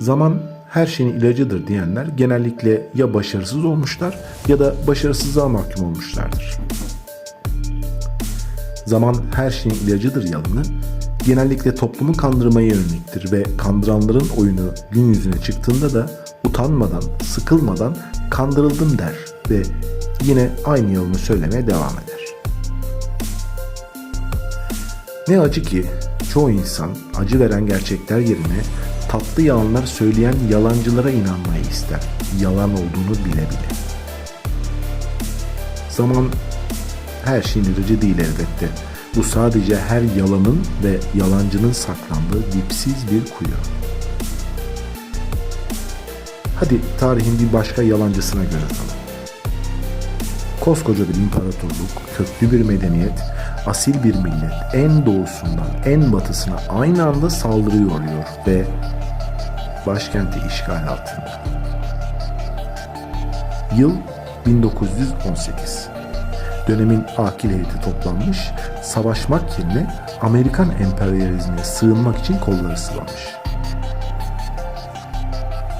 Zaman her şeyin ilacıdır diyenler genellikle ya başarısız olmuşlar ya da başarısızlığa mahkum olmuşlardır. Zaman her şeyin ilacıdır yalanı genellikle toplumu kandırmaya yöneliktir ve kandıranların oyunu gün yüzüne çıktığında da utanmadan, sıkılmadan kandırıldım der ve yine aynı yolunu söylemeye devam eder. Ne acı ki çoğu insan acı veren gerçekler yerine tatlı yalanlar söyleyen yalancılara inanmayı ister. Yalan olduğunu bile bile. Zaman her şeyin ilacı değil elbette. Bu sadece her yalanın ve yalancının saklandığı dipsiz bir kuyu. Hadi tarihin bir başka yalancısına göz atalım. Koskoca bir imparatorluk, köklü bir medeniyet, asil bir millet en doğusundan en batısına aynı anda saldırıya uğruyor ve başkenti işgal altında. Yıl 1918. Dönemin akil heyeti toplanmış, savaşmak yerine Amerikan emperyalizmine sığınmak için kolları sıvamış.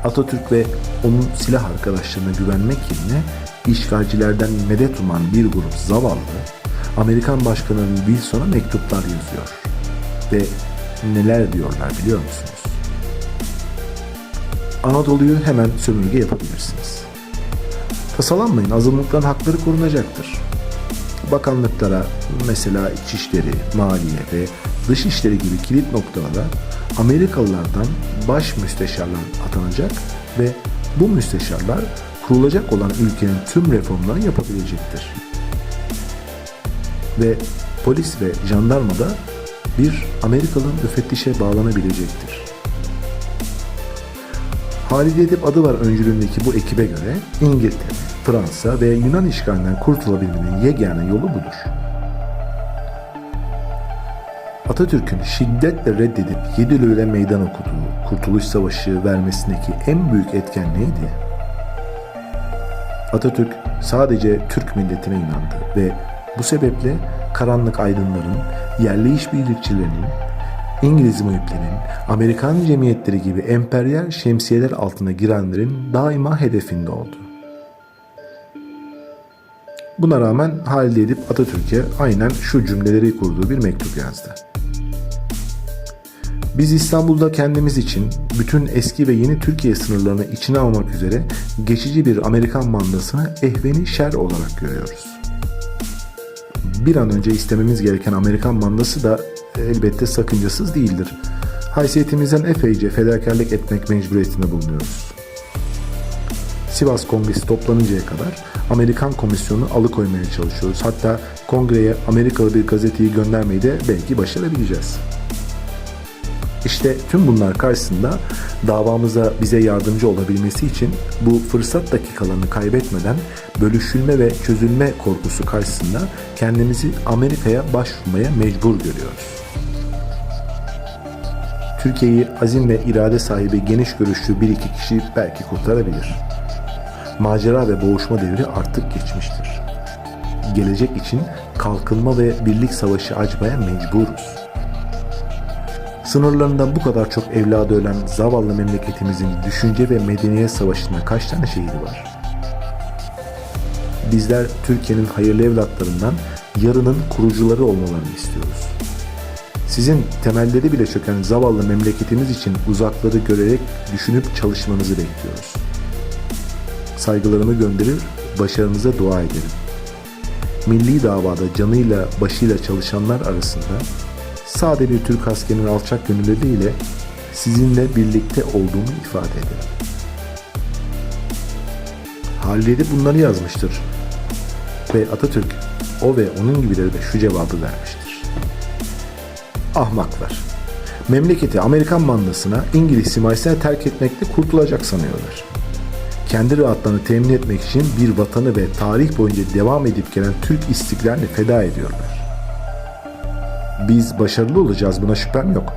Atatürk ve onun silah arkadaşlarına güvenmek yerine işgalcilerden medet uman bir grup zavallı Amerikan Başkanı Wilson'a mektuplar yazıyor. Ve neler diyorlar biliyor musunuz? Anadolu'yu hemen sömürge yapabilirsiniz. Tasalanmayın azınlıkların hakları korunacaktır. Bakanlıklara mesela İçişleri, Maliye ve Dışişleri gibi kilit noktalara Amerikalılardan baş müsteşarlar atanacak ve bu müsteşarlar kurulacak olan ülkenin tüm reformlarını yapabilecektir. Ve polis ve jandarma da bir Amerikalı müfettişe bağlanabilecektir. Halide Edip adı var öncülüğündeki bu ekibe göre İngiltere, Fransa ve Yunan işgalinden kurtulabilmenin yegane yolu budur. Atatürk'ün şiddetle reddedip Yedilöy'le meydan okuduğu Kurtuluş Savaşı vermesindeki en büyük etken neydi? Atatürk sadece Türk milletine inandı ve bu sebeple karanlık aydınların, yerli işbirlikçilerinin, İngiliz muhiplerin, Amerikan cemiyetleri gibi emperyal şemsiyeler altına girenlerin daima hedefinde oldu. Buna rağmen Halide Edip Atatürk'e aynen şu cümleleri kurduğu bir mektup yazdı. Biz İstanbul'da kendimiz için bütün eski ve yeni Türkiye sınırlarını içine almak üzere geçici bir Amerikan mandasını ehveni şer olarak görüyoruz. Bir an önce istememiz gereken Amerikan mandası da elbette sakıncasız değildir. Haysiyetimizden epeyce fedakarlık etmek mecburiyetinde bulunuyoruz. Sivas Kongresi toplanıncaya kadar Amerikan komisyonunu alıkoymaya çalışıyoruz. Hatta kongreye Amerikalı bir gazeteyi göndermeyi de belki başarabileceğiz. İşte tüm bunlar karşısında davamıza bize yardımcı olabilmesi için bu fırsat dakikalarını kaybetmeden bölüşülme ve çözülme korkusu karşısında kendimizi Amerika'ya başvurmaya mecbur görüyoruz. Türkiye'yi azim ve irade sahibi geniş görüşlü bir iki kişi belki kurtarabilir. Macera ve boğuşma devri artık geçmiştir. Gelecek için kalkınma ve birlik savaşı açmaya mecburuz. Sınırlarında bu kadar çok evladı ölen zavallı memleketimizin düşünce ve medeniyet savaşında kaç tane şehidi var? Bizler Türkiye'nin hayırlı evlatlarından yarının kurucuları olmalarını istiyoruz. Sizin temelleri bile çöken zavallı memleketimiz için uzakları görerek düşünüp çalışmanızı bekliyoruz. Saygılarımı gönderir, başarınıza dua ederim. Milli davada canıyla başıyla çalışanlar arasında sade bir Türk askerinin alçak gönülleriyle sizinle birlikte olduğumu ifade ederim. Halide bunları yazmıştır. Ve Atatürk o ve onun gibileri de şu cevabı vermiştir. Ahmaklar. Memleketi Amerikan mandasına İngiliz himayesine terk etmekle kurtulacak sanıyorlar. Kendi rahatlarını temin etmek için bir vatanı ve tarih boyunca devam edip gelen Türk istiklalini feda ediyorlar. Biz başarılı olacağız buna şüphem yok.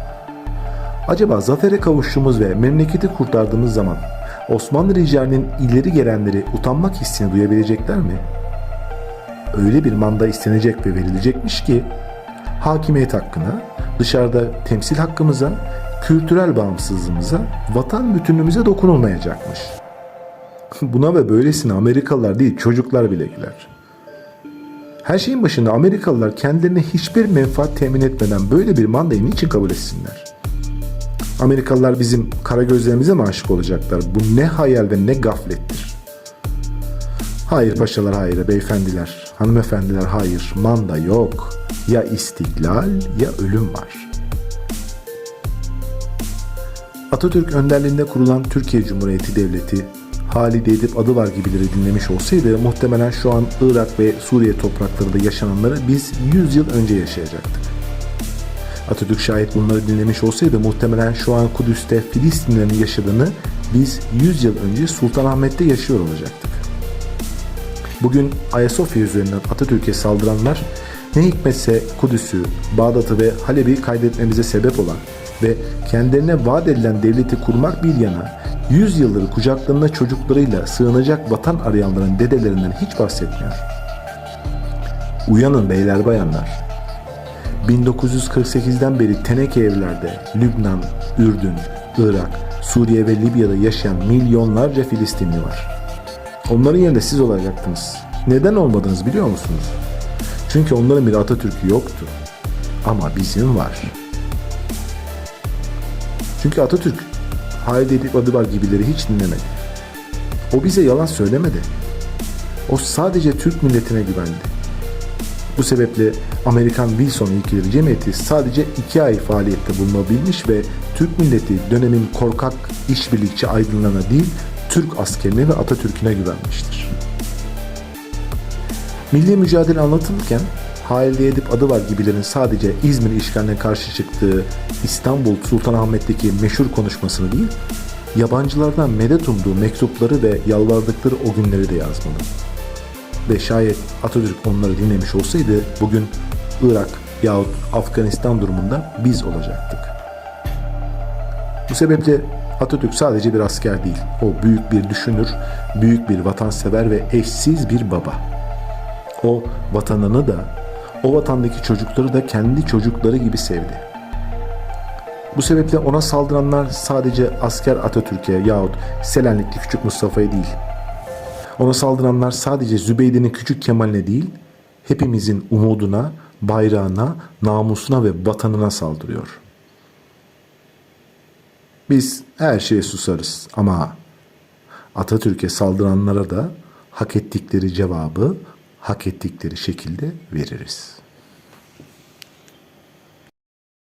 Acaba zafere kavuştuğumuz ve memleketi kurtardığımız zaman Osmanlı rijalinin ileri gelenleri utanmak hissini duyabilecekler mi? Öyle bir manda istenecek ve verilecekmiş ki hakimiyet hakkına, dışarıda temsil hakkımıza, kültürel bağımsızlığımıza, vatan bütünlüğümüze dokunulmayacakmış. Buna ve böylesine Amerikalılar değil çocuklar bile güler. Her şeyin başında Amerikalılar kendilerine hiçbir menfaat temin etmeden böyle bir mandayı niçin kabul etsinler? Amerikalılar bizim kara gözlerimize mi aşık olacaklar? Bu ne hayal ve ne gaflettir. Hayır paşalar hayır beyefendiler, hanımefendiler hayır, manda yok. Ya istiklal ya ölüm var. Atatürk önderliğinde kurulan Türkiye Cumhuriyeti Devleti, Halide Edip adı var gibileri dinlemiş olsaydı muhtemelen şu an Irak ve Suriye topraklarında yaşananları biz 100 yıl önce yaşayacaktık. Atatürk şayet bunları dinlemiş olsaydı muhtemelen şu an Kudüs'te Filistinlerin yaşadığını biz 100 yıl önce Sultanahmet'te yaşıyor olacaktık. Bugün Ayasofya üzerinden Atatürk'e saldıranlar ne hikmetse Kudüs'ü, Bağdat'ı ve Halep'i kaydetmemize sebep olan ve kendilerine vaat edilen devleti kurmak bir yana 100 yıldır kucaklarında çocuklarıyla sığınacak vatan arayanların dedelerinden hiç bahsetmiyor. Uyanın beyler bayanlar. 1948'den beri teneke evlerde Lübnan, Ürdün, Irak, Suriye ve Libya'da yaşayan milyonlarca Filistinli var. Onların yerinde siz olacaktınız. Neden olmadınız biliyor musunuz? Çünkü onların bir Atatürk'ü yoktu. Ama bizim var. Çünkü Atatürk Halide Edip Adıvar gibileri hiç dinlemedi. O bize yalan söylemedi. O sadece Türk milletine güvendi. Bu sebeple Amerikan Wilson İlkeleri Cemiyeti sadece iki ay faaliyette bulunabilmiş ve Türk milleti dönemin korkak işbirlikçi aydınlarına değil Türk askerine ve Atatürk'üne güvenmiştir. Milli mücadele anlatılırken Halide Edip adı var gibilerin sadece İzmir işgaline karşı çıktığı İstanbul Sultanahmet'teki meşhur konuşmasını değil, yabancılardan medet umduğu mektupları ve yalvardıkları o günleri de yazmalı. Ve şayet Atatürk onları dinlemiş olsaydı bugün Irak yahut Afganistan durumunda biz olacaktık. Bu sebeple Atatürk sadece bir asker değil, o büyük bir düşünür, büyük bir vatansever ve eşsiz bir baba. O vatanını da, o vatandaki çocukları da kendi çocukları gibi sevdi. Bu sebeple ona saldıranlar sadece asker Atatürk'e yahut Selanikli Küçük Mustafa'ya değil, ona saldıranlar sadece Zübeyde'nin küçük Kemal'ine değil, hepimizin umuduna, bayrağına, namusuna ve vatanına saldırıyor. Biz her şeye susarız ama Atatürk'e saldıranlara da hak ettikleri cevabı hak ettikleri şekilde veririz.